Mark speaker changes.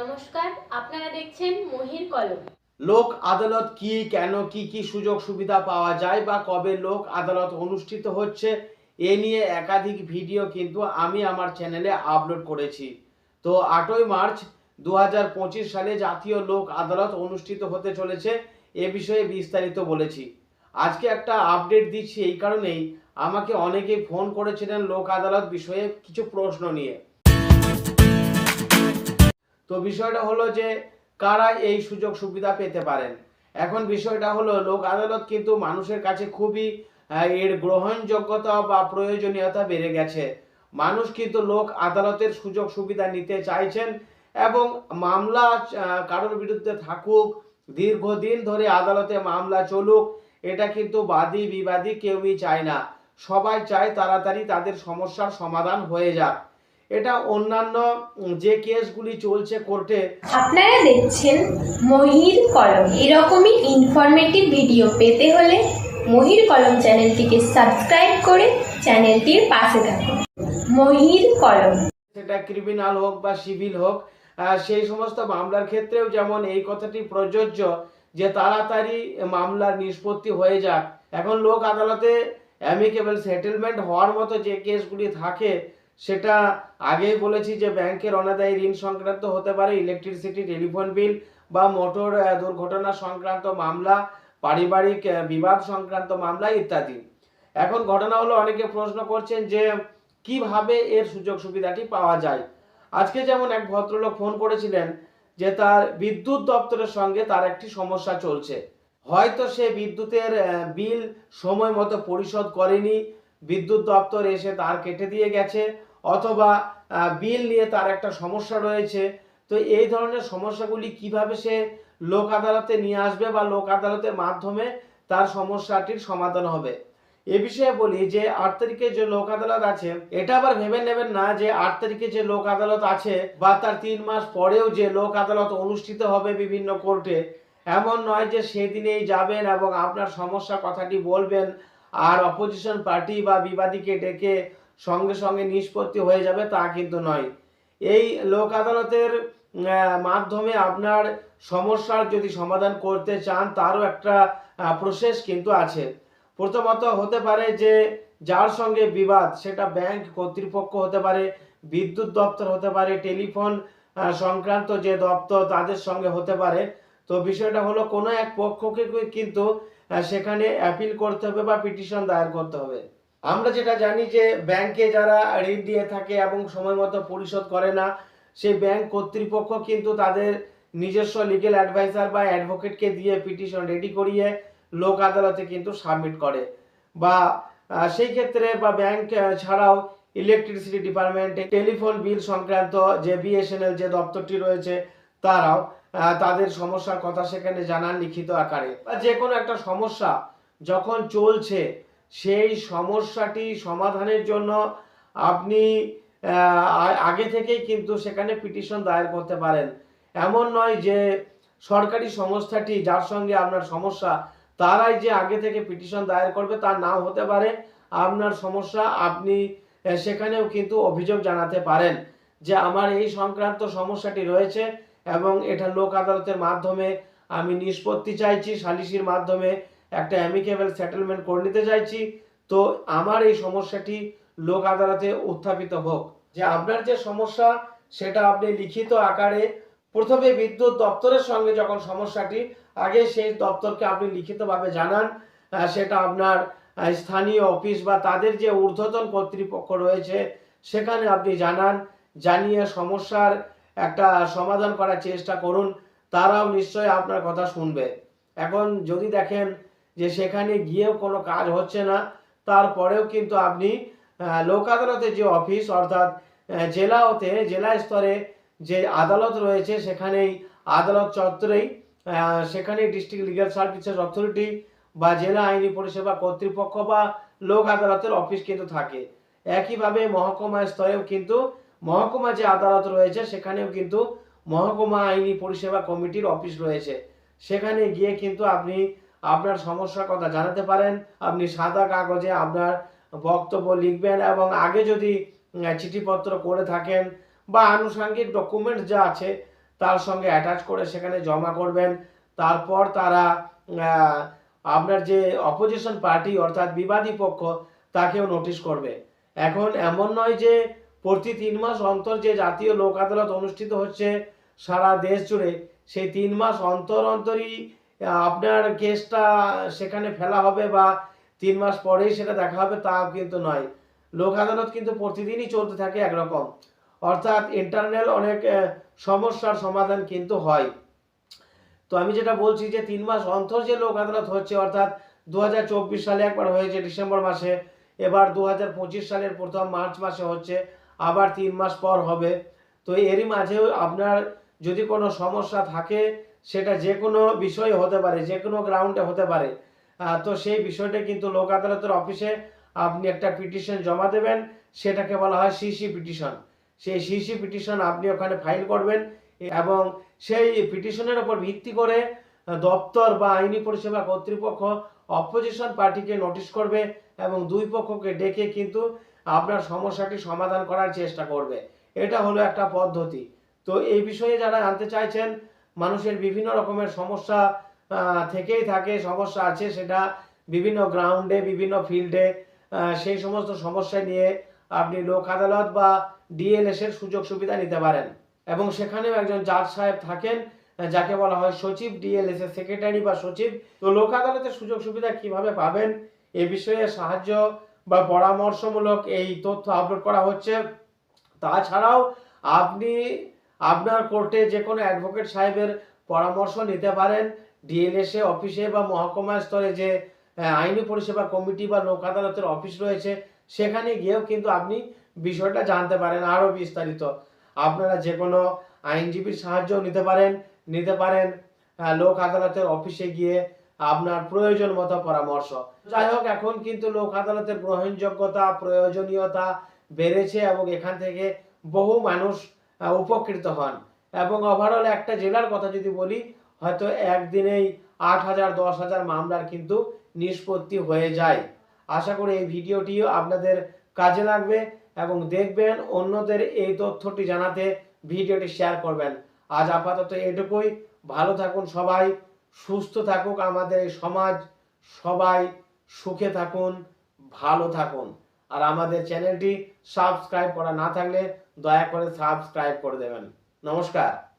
Speaker 1: নমস্কার, আপনারা দেখছেন মহির কলম।
Speaker 2: লোক আদালত কি, কেন, কি কি সুযোগ সুবিধা পাওয়া যায় বা কবে লোক আদালত অনুষ্ঠিত হচ্ছে, এ নিয়ে একাধিক ভিডিও কিন্তু আমি আমার চ্যানেলে আপলোড করেছি। তো আটই মার্চ দু হাজার পঁচিশ সালে জাতীয় লোক আদালত অনুষ্ঠিত হতে চলেছে, এ বিষয়ে বিস্তারিত বলেছি। আজকে একটা আপডেট দিচ্ছি এই কারণেই, আমাকে অনেকেই ফোন করেছিলেন লোক আদালত বিষয়ে কিছু প্রশ্ন নিয়ে। তো বিষয়টা হলো যে কারা এই সুযোগ সুবিধা পেতে পারেন। এখন বিষয়টা হলো, লোক আদালত কিন্তু মানুষের কাছে খুবই এর গ্রহণযোগ্যতা বা প্রয়োজনীয়তা বেড়ে গেছে। মানুষ কিন্তু লোক আদালতের সুযোগ সুবিধা নিতে চাইছেন এবং মামলা কারোর বিরুদ্ধে থাকুক, দীর্ঘদিন ধরে আদালতে মামলা চলুক, এটা কিন্তু বাদী বিবাদী কেউই চায় না। সবাই চায় তাড়াতাড়ি তাদের সমস্যার সমাধান হয়ে যাক। এটা অন্যান্য যে কেসগুলি চলছে কোর্টে
Speaker 1: আপনারা দেখছেন মহির কলম। এরকমই ইনফরমেটিভ ভিডিও পেতে হলে মহির কলম চ্যানেলটিকে সাবস্ক্রাইব করে চ্যানেলটির পাশে থাকুন। মহির কলম।
Speaker 2: সেটা ক্রিমিনাল হোক বা সিভিল হোক সেই সমস্ত মামলার ক্ষেত্রেও যেমন এই কথাটি প্রযোজ্য যে তাড়াতাড়ি মামলার নিষ্পত্তি হয়ে যাক এখন লোক আদালতে অ্যামিকেবল সেটেলমেন্ট হওয়ার মতো যে কেসগুলি থাকে সেটা আগেই বলেছি যে ব্যাংকের অনাদায়ী ঋণ সংক্রান্ত হতে পারে ইলেকট্রিসিটি টেলিফোন বিল বা মোটর দুর্ঘটনা সংক্রান্ত মামলা, পারিবারিক বিবাদ সংক্রান্ত মামলা ইত্যাদি। এখন ঘটনা হলো অনেকে প্রশ্ন করছেন যে কীভাবে এর সুযোগ সুবিধাটি পাওয়া যায়। আজকে যেমন এক ভদ্রলোক ফোন করেছিলেন যে তার বিদ্যুৎ দপ্তরের সঙ্গে তার একটি সমস্যা চলছে। হয়তো সে বিদ্যুতের বিল সময় মতো পরিশোধ করেনি বিদ্যুৎ দপ্তর এসে তার কেটে দিয়ে গেছে, অথবা বিল নিয়ে তার একটা সমস্যা রয়েছে। তো এই ধরনের সমস্যাগুলি কীভাবে সে লোক আদালতে নিয়ে আসবে বা লোক আদালতের মাধ্যমে তার সমস্যাটির সমাধান হবে? এ বিষয়ে বলি যে, আট তারিখে যে লোক আদালত আছে, এটা আবার ভেবে নেবেন না যে আট তারিখে যে লোক আদালত আছে বা তার তিন মাস পরেও যে লোক আদালত অনুষ্ঠিত হবে বিভিন্ন কোর্টে, এমন নয় যে সেদিনেই যাবেন এবং আপনার সমস্যা কথাটি বলবেন আর অপোজিশন পার্টি বা বিবাদীকে ডেকে সঙ্গে সঙ্গে নিষ্পত্তি হয়ে যাবে তা কিন্তু নয়। এই লোক আদালতের মাধ্যমে আপনার সমস্যার যদি সমাধান করতে চান, তারও একটা প্রসেস কিন্তু আছে। প্রথমত হতে পারে যে, যার সঙ্গে বিবাদ, সেটা ব্যাংক কর্তৃপক্ষ হতে পারে, বিদ্যুৎ দপ্তর হতে পারে টেলিফোন সংক্রান্ত যে দপ্তর, তাদের সঙ্গে হতে পারে। তো বিষয়টা হলো, কোনো এক পক্ষকে কিন্তু সেখানে অ্যাপিল করতে হবে বা পিটিশন দায়ের করতে হবে। আমরা যেটা জানি যে ব্যাংকে যারা ঋণ দিয়ে থাকে এবং সময় মতো পরিশোধ করে না, সেই ব্যাংক কর্তৃপক্ষ কিন্তু তাদের নিজস্ব লিগেল অ্যাডভাইজার বা অ্যাডভোকেটকে দিয়ে পিটিশন রেডি করিয়ে লোক আদালতে কিন্তু সাবমিট করে। বা সেই ক্ষেত্রে বা ব্যাংক ছাড়াও ইলেকট্রিসিটি ডিপার্টমেন্টে টেলিফোন বিল সংক্রান্ত যে বিএসএনএল যে দপ্তরটি রয়েছে, তারাও তাদের সমস্যার কথা সেখানে জানান লিখিত আকারে। বা যে কোনো একটা সমস্যা যখন চলছে, সেই সমস্যাটি সমাধানের জন্য আপনি আগে থেকেই কিন্তু সেখানে পিটিশন দায়ের করতে পারেন। এমন নয় যে সরকারি সংস্থাটি যার সঙ্গে আপনার সমস্যা, তারাই যে আগে থেকে পিটিশন দায়ের করবে তা নাও হতে পারে। আপনার সমস্যা আপনি সেখানেও কিন্তু অভিযোগ জানাতে পারেন যে আমার এই সংক্রান্ত সমস্যাটি রয়েছে। এবং এটা লোক আদালতের মাধ্যমে আমি নিষ্পত্তি চাইছি, সালিসির মাধ্যমে একটা অ্যামিকেবল সেটেলমেন্ট করে নিতে চাইছি। তো আমার এই সমস্যাটি লোক আদালতে উত্থাপিত হোক। যে আপনার যে সমস্যা, সেটা আপনি লিখিত আকারে প্রথমে বিদ্যুৎ দপ্তরের সঙ্গে যখন সমস্যাটি, আগে সেই দপ্তরকে আপনি লিখিতভাবে জানান সেটা আপনার স্থানীয় অফিস বা তাদের যে ঊর্ধ্বতন কর্তৃপক্ষ রয়েছে, সেখানে আপনি জানান, জানিয়ে সমস্যার একটা সমাধান করার চেষ্টা করুন, তারাও নিশ্চয়ই আপনার কথা শুনবে। এখন যদি দেখেন যে সেখানে গিয়েও কোনো কাজ হচ্ছে না, তারপরেও কিন্তু আপনি লোক আদালতের যে অফিস, অর্থাৎ জেলা হতে জেলা স্তরে যে আদালত রয়েছে, সেখানেই আদালত চত্বরেই সেখানে ডিস্ট্রিক্ট লিগ্যাল সার্ভিসেস অথরিটি বা জেলা আইনি পরিষেবা কর্তৃপক্ষ বা লোক আদালতের অফিস কিন্তু থাকে। একইভাবে মহকুমা স্তরেও কিন্তু মহকুমা যে আদালত রয়েছে, সেখানেও কিন্তু মহকুমা আইনি পরিষেবা কমিটির অফিস রয়েছে। সেখানে গিয়ে কিন্তু আপনি আপনার সমস্যার কথা জানাতে পারেন, আপনি সাদা কাগজে আপনার বক্তব্য লিখবেন এবং আগে যদি চিঠিপত্র করে থাকেন বা আনুষঙ্গিক ডকুমেন্ট যা আছে তার সঙ্গে অ্যাটাচ করে সেখানে জমা করবেন। তারপর তারা আপনার যে অপোজিশন পার্টি অর্থাৎ বিবাদী পক্ষ, তাকেও নোটিশ করবে। এখন এমন নয় যে প্রতি তিন মাস অন্তর যে জাতীয় লোক আদালত অনুষ্ঠিত হচ্ছে সারা দেশ জুড়ে, সেই তিন মাস অন্তর অন্তরই আপনার কেসটা সেখানে ফেলা হবে বা তিন মাস পরেই সেটা দেখা হবে তা কিন্তু নয়। লোক আদালত কিন্তু প্রতিদিনই চলতে থাকে একরকম। অর্থাৎ ইন্টারনাল অনেক সমস্যার সমাধান কিন্তু হয়। তো আমি যেটা বলছি যে তিন মাস অন্তর যে লোক আদালত হচ্ছে, অর্থাৎ দু হাজার চব্বিশ সালে একবার হয়েছে ডিসেম্বর মাসে, এবার দু হাজার পঁচিশ সালের প্রথম মার্চ মাসে হচ্ছে। আবার তিন মাস পর হবে। তো এরই মাঝেও আপনার যদি কোনো সমস্যা থাকে, সেটা যে কোনো বিষয়ে হতে পারে যে কোনো গ্রাউন্ডে হতে পারে। তো সেই বিষয়টা কিন্তু লোক আদালতের অফিসে আপনি একটা পিটিশন জমা দেবেন, সেটাকে বলা হয় সিসি পিটিশন। সেই সিসি পিটিশন আপনি ওখানে ফাইল করবেন এবং সেই পিটিশনের উপর ভিত্তি করে দপ্তর বা আইনি পরিষেবা কর্তৃপক্ষ অপোজিশন পার্টিকে নোটিশ করবে এবং দুই পক্ষকে ডেকে কিন্তু আপনার সমস্যাটি সমাধান করার চেষ্টা করবে। এটা হলো একটা পদ্ধতি। তো এই বিষয়ে যারা জানতে চাইছেন, মানুষের বিভিন্ন রকমের সমস্যা থেকেই থাকে, সমস্যা আছে সেটা বিভিন্ন গ্রাউন্ডে, বিভিন্ন ফিল্ডে সেই সমস্ত সমস্যা নিয়ে আপনি লোক আদালত বা ডিএলএস এর সুযোগ সুবিধা নিতে পারেন। এবং সেখানেও একজন জাজ সাহেব থাকেন, যাকে বলা হয় সচিব, ডিএলএস এর সেক্রেটারি বা সচিব। তো লোক আদালতের সুযোগ সুবিধা কীভাবে পাবেন, এ বিষয়ে সাহায্য বা পরামর্শমূলক এই তথ্য আপলোড করা হচ্ছে। তাছাড়াও আপনি আপনার কোর্টে যে কোনো অ্যাডভোকেট সাহেবের পরামর্শ নিতে পারেন। ডিএলএসএ অফিসে বা মহকুমা স্তরে যে আইনি পরিষেবা কমিটি বা লোক আদালতের অফিস রয়েছে, সেখানে গিয়েও কিন্তু আপনি বিষয়টা জানতে পারেন আরও বিস্তারিত। আপনারা যে কোনো আইনজীবীর সাহায্য নিতে পারেন নিতে পারেন লোক আদালতের অফিসে গিয়ে আপনার প্রয়োজন মতো পরামর্শ। যাই হোক, এখন কিন্তু লোক আদালতের গ্রহণযোগ্যতা, প্রয়োজনীয়তা বেড়েছে এবং এখান থেকে বহু মানুষ উপকৃত হন। এবং ওভারঅল একটা জেলার কথা যদি বলি, হয়তো একদিনেই আট হাজার, দশ হাজার মামলার কিন্তু নিষ্পত্তি হয়ে যায়। আশা করি এই ভিডিওটিও আপনাদের কাজে লাগবে এবং দেখবেন অন্যদের এই তথ্যটি জানাতে ভিডিওটি শেয়ার করবেন। আজ আপাতত এটুকুই। ভালো থাকুন সবাই। সুস্থ থাকুক আমাদের এই সমাজ। সবাই সুখে থাকুন, ভালো থাকুন। আর আমাদের চ্যানেলটি সাবস্ক্রাইব করা না থাকলে দয়া করে সাবস্ক্রাইব করে দেবেন। নমস্কার।